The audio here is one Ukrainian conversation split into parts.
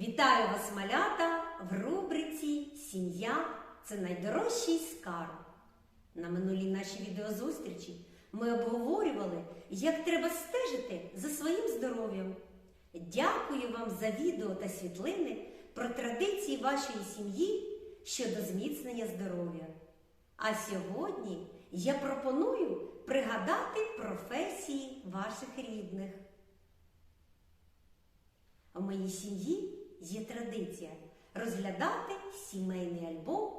Вітаю вас, малята, в рубриці Сім'я це найдорожчий скарб. На минулій нашій відеозустрічі ми обговорювали, як треба стежити за своїм здоров'ям. Дякую вам за відео та світлини про традиції вашої сім'ї щодо зміцнення здоров'я. А сьогодні я пропоную пригадати професії ваших рідних. У моїй сім'ї є традиція розглядати сімейний альбом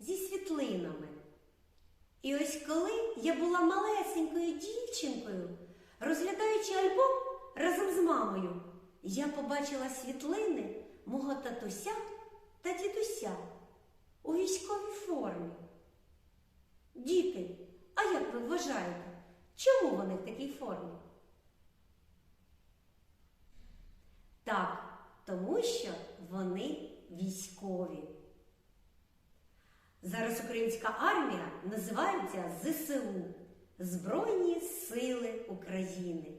зі світлинами. І ось коли я була малесенькою дівчинкою, розглядаючи альбом разом з мамою, я побачила світлини мого татуся та дідуся у військовій формі. Діти, а як ви вважаєте, чому вони в такій формі? Так, тому що вони військові. Зараз українська армія називається ЗСУ Збройні Сили України.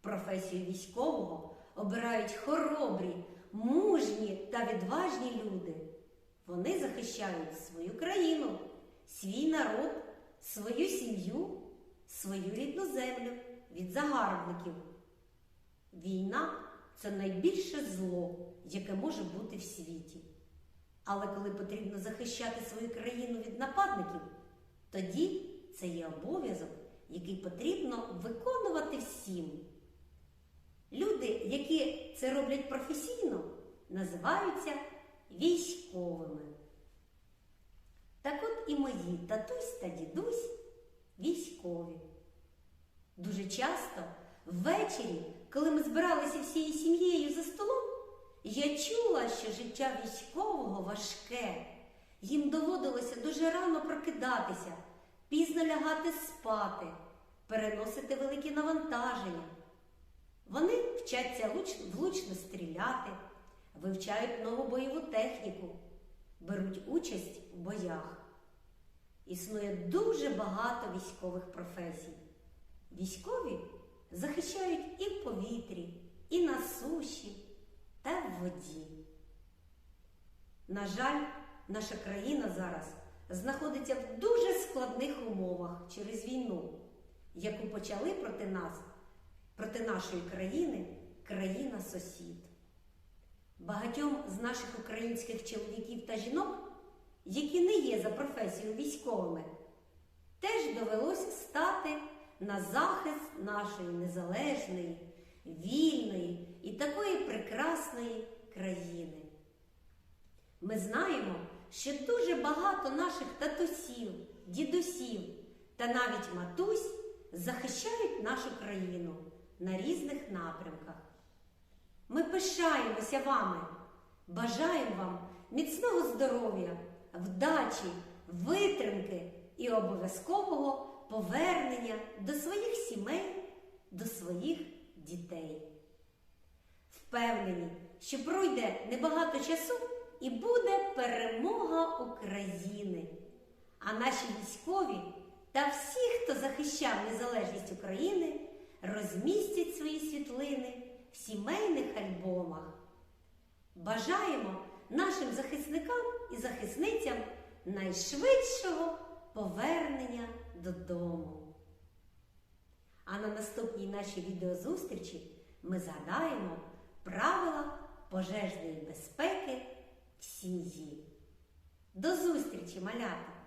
Професію військового обирають хоробрі, мужні та відважні люди. Вони захищають свою країну, свій народ, свою сім'ю, свою рідну землю від загарбників. Війна це найбільше зло, яке може бути в світі. Але коли потрібно захищати свою країну від нападників, тоді це є обов'язок, який потрібно виконувати всім. Люди, які це роблять професійно, називаються військовими. Так от і мої татусь та дідусь військові. Дуже часто ввечері, коли ми збиралися всією сім'єю за столом, я чула, що життя військового важке. Їм доводилося дуже рано прокидатися, пізно лягати спати, переносити великі навантаження. Вони вчаться влучно стріляти, вивчають нову бойову техніку, беруть участь у боях. Існує дуже багато військових професій. Військові захищають і в повітрі, і на суші, та в воді. На жаль, наша країна зараз знаходиться в дуже складних умовах через війну, яку почали проти нас, проти нашої країни країна-сусід. Багатьом з наших українських чоловіків та жінок, які не є за професією військовими, теж довелося стати на захист нашої незалежної, вільної і такої прекрасної країни. Ми знаємо, що дуже багато наших татусів, дідусів та навіть матусь захищають нашу країну на різних напрямках. Ми пишаємося вами, бажаємо вам міцного здоров'я, вдачі, витримки і обов'язкового повернення до своїх сімей, до своїх дітей. Впевнені, що пройде небагато часу і буде перемога України. А наші військові та всі, хто захищав незалежність України, розмістять свої світлини в сімейних альбомах. Бажаємо нашим захисникам і захисницям найшвидшого додому. А на наступній нашій відеозустрічі ми згадаємо правила пожежної безпеки в сім'ї. До зустрічі, малята!